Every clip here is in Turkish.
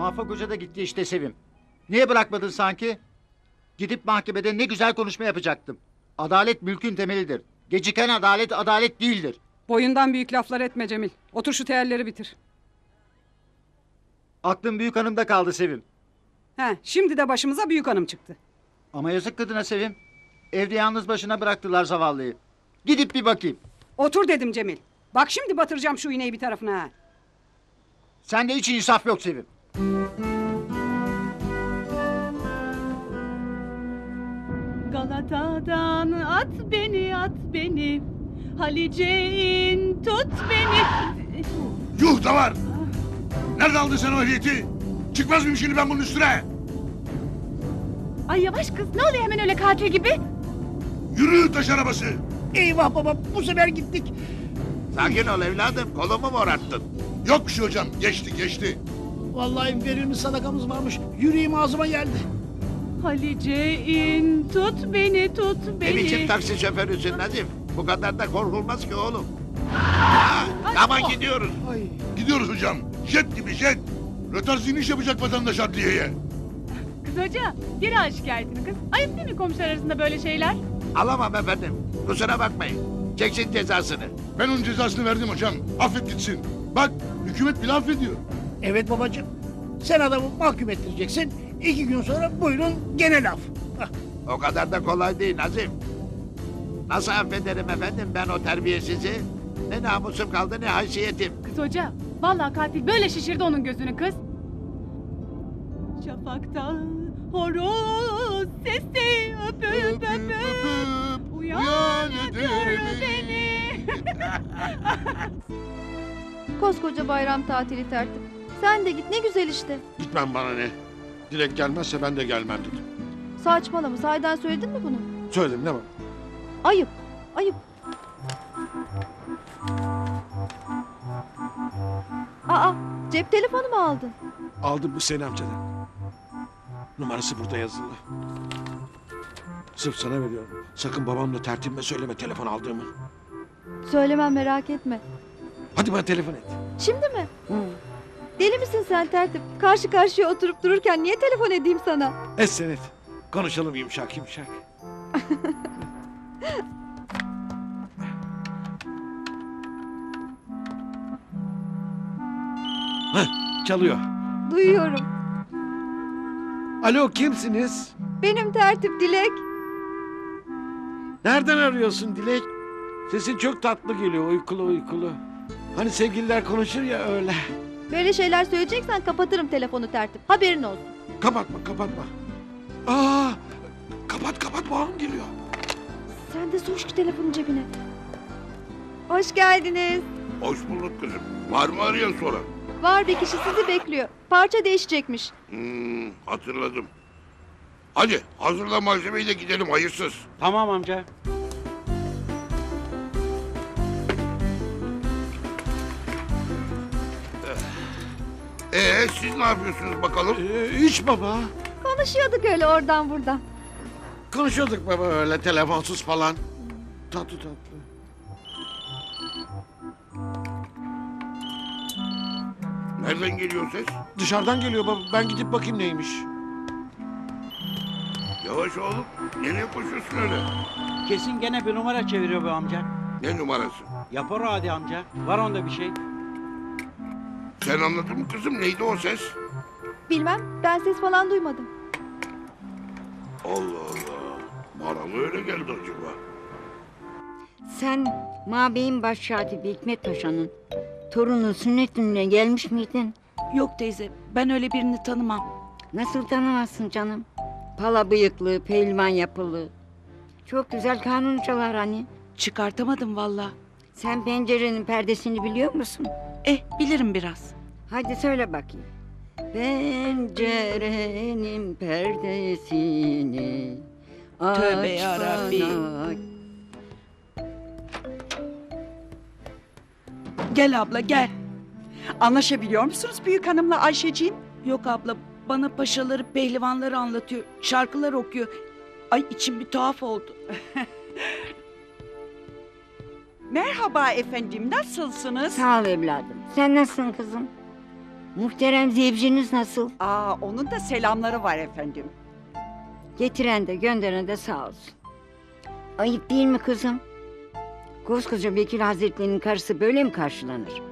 Muvaffak Hoca da gitti işte Sevim. Niye bırakmadın sanki? Gidip mahkemede ne güzel konuşma yapacaktım. Adalet mülkün temelidir. Geciken adalet adalet değildir. Boyundan büyük laflar etme Cemil. Otur şu teelleri bitir. Aklım büyük hanımda kaldı Sevim. He, şimdi de başımıza büyük hanım çıktı. Ama yazık kadına Sevim. Evde yalnız başına bıraktılar zavallıyı. Gidip bir bakayım. Otur dedim Cemil. Bak şimdi batıracağım şu iğneyi bir tarafına ha. Sende hiç insaf yok Sevim. Galata'dan at beni at beni Halice in tut beni Yuh da var. Nerede aldın sen o ehliyeti? Çıkmaz mıyım şimdi ben bunun üstüne? Ay yavaş kız ne oluyor hemen öyle katil gibi Yürü taş arabası. Eyvah baba bu sefer gittik. Sakin ol evladım. Kolumu morarttın. Yok bir şey hocam. Geçti geçti. Vallahi verilmiş sadakamız varmış. Yüreğim ağzıma geldi. Halice in tut beni tut Ne beni biçim taksi şoförüsün Nazif? Bu kadar da korkulmaz ki oğlum. Ha, aman gidiyoruz. Ay. Gidiyoruz hocam. Jet gibi jet. Rötarz iniş yapacak vatandaş adliyeye. Kız hoca geri al şikayetini kız Ayıp değil mi komşular arasında böyle şeyler Alamam efendim. Kusura bakmayın. Çeksin cezasını. Ben onun cezasını verdim hocam. Affet gitsin. Bak hükümet bile affediyor. Evet babacığım. Sen adamı mahkum ettireceksin. İki gün sonra buyurun gene laf. Hah, O kadar da kolay değil Nazif. Nasıl affederim efendim ben o terbiyesizi? Ne namusum kaldı ne haysiyetim. Kız hoca vallahi katil böyle şişirdi onun gözünü kız Şafakta horoz sesi öpüp öpüp Uyan öpür beni Koskoca bayram tatili tertip. Sen de git ne güzel işte. Gitmem bana ne. Dilek gelmezse ben de gelmem dedim. Saçmalama sahiden söyledin mi bunu? Söyledim ne var? Ayıp. Ayıp. Aa cep telefonu mu aldın? Aldım bu seni amcadan. Numarası burada yazılı. Sırf sana veriyorum. Sakın babamla tertibime söyleme telefon aldığımı. Söylemem merak etme. Hadi bana telefon et. Şimdi mi? Misin sen tertip? Karşı karşıya oturup dururken niye telefon edeyim sana? Et sen et. Konuşalım yumuşak yumuşak. Heh, çalıyor. Duyuyorum. Alo kimsiniz? Benim tertip Dilek. Nereden arıyorsun Dilek? Sesin çok tatlı geliyor uykulu uykulu. Hani sevgililer konuşur ya öyle. Böyle şeyler söyleyeceksen kapatırım telefonu tertip. Haberin olsun. Kapatma kapatma. Aa, kapat kapat bağım geliyor. Sen de sok şu telefonu cebine. Hoş geldiniz. Hoş bulduk kızım. Var mı arayan sonra? Var bir kişi sizi bekliyor. Parça değişecekmiş. Hmm, hatırladım. Hadi hazırla malzemeyi de gidelim hayırsız. Tamam amca. Ee siz ne yapıyorsunuz bakalım? Ee, hiç baba. Konuşuyorduk öyle oradan buradan. Konuşuyorduk baba öyle telefonsuz falan. Tatlı tatlı. Nereden geliyor ses? Dışarıdan geliyor baba. Ben gidip bakayım neymiş. Yavaş oğlum. Nereye koşuyorsun öyle? Kesin gene bir numara çeviriyor bu amca. Ne numarası? Yapar o hadi amca. Var onda bir şey. Sen anladın mı kızım? Neydi o ses? Bilmem ben ses falan duymadım. Allah Allah. Bana mı öyle geldi acaba? Sen Mabey'in başşatibi Hikmet Paşa'nın torunun sünnet düğününe gelmiş miydin? Yok teyze ben öyle birini tanımam Nasıl tanımazsın canım? Pala bıyıklı, pehlivan yapılı. Çok güzel kanun çalar hani. Çıkartamadım valla Sen pencerenin perdesini biliyor musun? Eh bilirim biraz Hadi söyle bakayım. Pencerenin perdesini aç Tövbe yarabbim. Gel abla gel. Anlaşabiliyor musunuz büyük hanımla Ayşeciğim? Yok abla bana paşaları pehlivanları anlatıyor Şarkılar okuyor Ay içim bir tuhaf oldu Merhaba efendim nasılsınız? Sağ ol evladım. Sen nasılsın kızım? Muhterem zevciniz nasıl? Aa, onun da selamları var efendim. Getiren de gönderen de sağ olsun. Ayıp değil mi kızım? Koskoca vekil hazretlerinin karısı böyle mi karşılanır?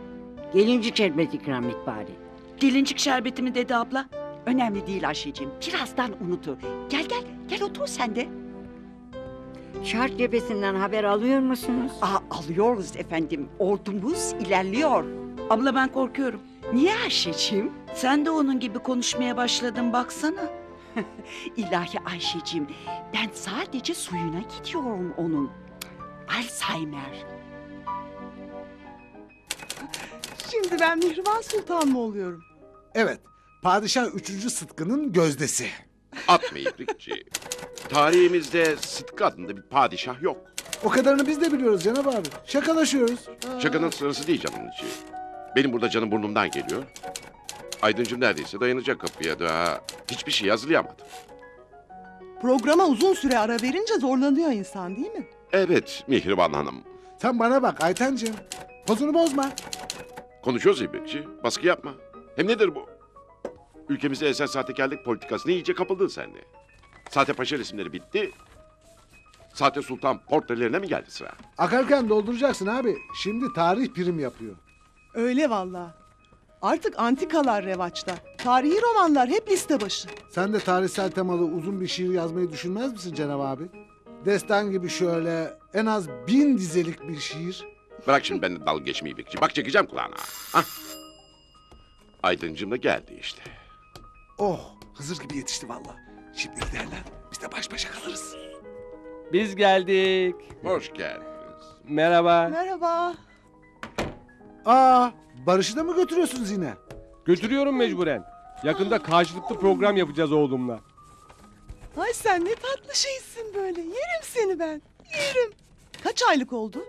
Gelincik şerbet ikram et bari. Gelincik şerbeti mi dedi abla? Önemli değil Ayşe'cim. Birazdan unutur. Gel gel, gel otur sen de. Şark cephesinden haber alıyor musunuz? Aa, alıyoruz efendim. Ordumuz ilerliyor. Abla ben korkuyorum. Niye Ayşe'cim? Sen de onun gibi konuşmaya başladın baksana. İlahi Ayşe'cim, ben sadece suyuna gidiyorum onun. Alzheimer. Şimdi ben Mihriban Sultan mı oluyorum? Evet. Padişah 3. Sıtkı'nın gözdesi. Atma ibrikçi. Tarihimizde Sıtkı adında bir padişah yok. O kadarını biz de biliyoruz Cenab abi. Şakalaşıyoruz. Ha. Şakanın sırası değil canımın içi. Benim burada canım burnumdan geliyor. Aydıncım neredeyse dayanacak kapıya daha. Hiçbir şey hazırlayamadım. Programa uzun süre ara verince zorlanıyor insan değil mi? Evet Mihriban Hanım. Sen bana bak Aytencığım. Pozunu bozma. Konuşuyoruz ibrikçi. Baskı yapma. Hem nedir bu? Ülkemizde esas sahtekarlık politikasına iyice kapıldın sen de. Sahte paşa resimleri bitti. Sahte sultan portrelerine mi geldi sıra? Akarken dolduracaksın abi. Şimdi tarih prim yapıyor. Öyle valla. Artık antikalar revaçta. Tarihi romanlar hep liste başı. Sen de tarihsel temalı uzun bir şiir yazmayı düşünmez misin Cenab abi? Destan gibi şöyle en az bin dizelik bir şiir. Bırak şimdi benimle dalga geçmeyi ibrikçi. Bak çekeceğim kulağına. Hah. Aydıncım da geldi işte. Oh Hızır gibi yetişti valla. Şimdi giderler biz de baş başa kalırız. Biz geldik. Hoş geldiniz. Merhaba. Merhaba. Aa Barış'ı da mı götürüyorsunuz yine? Götürüyorum mecburen. Yakında karşılıklı program yapacağız oğlumla. Ay sen ne tatlı şeysin böyle. Yerim seni ben. Yerim. Kaç aylık oldu?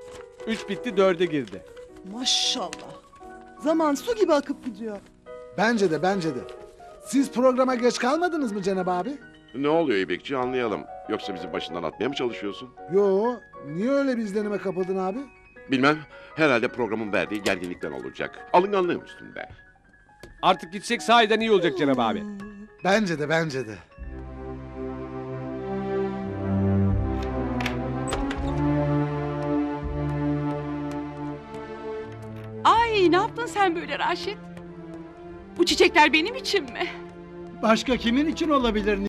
Üç bitti dörde girdi. Maşallah. Zaman su gibi akıp gidiyor. Bence de bence de. Siz programa geç kalmadınız mı Cenab abi? Ne oluyor ibrikçi anlayalım. Yoksa bizi başından atmaya mı çalışıyorsun? Yo niye öyle bir izlenime kapıldın abi? Bilmem. Herhalde programın verdiği gerginlikten olacak. Alınganlığım üstünde. Artık gitsek sahiden iyi olacak Cenab abi. Bence de bence de. Ay ne yaptın sen böyle Raşit? Bu çiçekler benim için mi? Başka kimin için olabilir